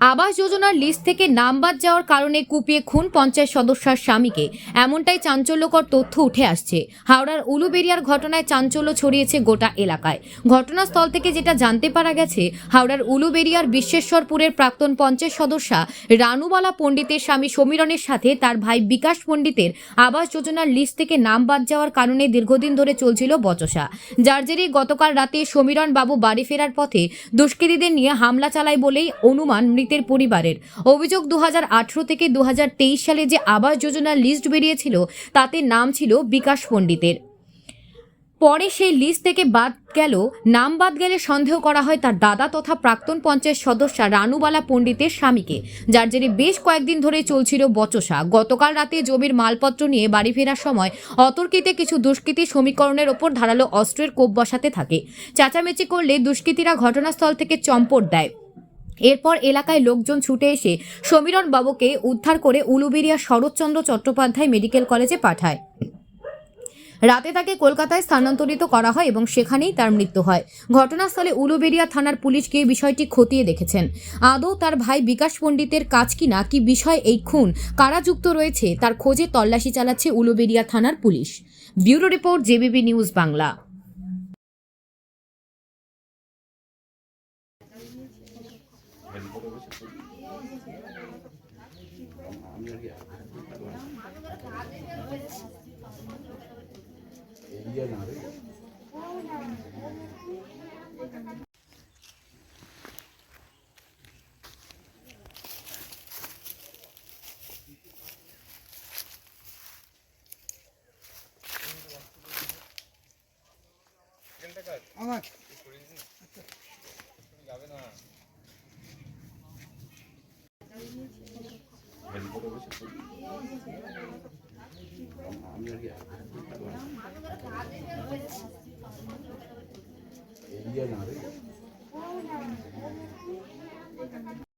আবাস যোজনার লিস্ট থেকে নাম বাদ যাওয়ার কারণে কুপিয়ে খুন পঞ্চায়েত সদস্যার স্বামীকে। এমনটাই চাঞ্চল্যকর তথ্য উঠে আসছে। হাওড়ার উলুবেরিয়ার ঘটনায় চাঞ্চল্য ছড়িয়েছে গোটা এলাকায়। ঘটনাস্থল থেকে যেটা জানতে পারা গেছে, হাওড়ার উলুবেরিয়ার বিশ্বেশ্বরপুরের প্রাক্তন পঞ্চায়েত সদস্যা রানুবালা পণ্ডিতের স্বামী সমীরণের সাথে তার ভাই বিকাশ পণ্ডিতের আবাস যোজনার লিস্ট থেকে নাম বাদ যাওয়ার কারণে দীর্ঘদিন ধরে চলছিল বচসা। যার জেরে গতকাল রাতে সমীরণ বাবু বাড়ি ফেরার পথে দুষ্কৃতীদের নিয়ে হামলা চালায় বলেই অনুমান মৃতের পরিবারের। অভিযোগ দু হাজার আঠারো থেকে দু হাজার তেইশ সালে যে আবাস যোজনার লিস্ট বেরিয়েছিল, তাতে নাম ছিল বিকাশ পণ্ডিতের। পরে সেই লিস্ট থেকে বাদ গেল, নাম বাদ গেলে সন্দেহ করা হয় তার দাদা তথা প্রাক্তন পঞ্চায়েত সদস্যা রানুবালা পণ্ডিতের স্বামীকে, যার জেরে বেশ কয়েকদিন ধরে চলছিল বচসা। গতকাল রাতে জমির মালপত্র নিয়ে বাড়ি ফেরার সময় অতর্কিতে কিছু দুষ্কৃতী সমীকরণের ওপর ধারালো অস্ত্রের কোপ বসাতে থাকে। চেঁচামেচি করলে দুষ্কৃতীরা ঘটনাস্থল থেকে চম্পট দেয়। এরপর এলাকায় লোকজন ছুটে এসে সমীরণ বাবুকে উদ্ধার করে উলুবেরিয়া শরৎচন্দ্র চট্টোপাধ্যায় মেডিকেল কলেজে পাঠায়। রাতে তাকে কলকাতায় স্থানান্তরিত করা হয় এবং সেখানেই তার মৃত্যু হয়। ঘটনাস্থলে উলুবেরিয়া থানার পুলিশ গিয়ে বিষয়টি খতিয়ে দেখেছেন। আদৌ তার ভাই বিকাশ পণ্ডিতের কাজ কিনা, কি বিষয় এই খুন, কারা যুক্ত রয়েছে, তার খোঁজে তল্লাশি চালাচ্ছে উলুবেরিয়া থানার police. Bureau report JBB news Bangla. আমার। Iya, nari.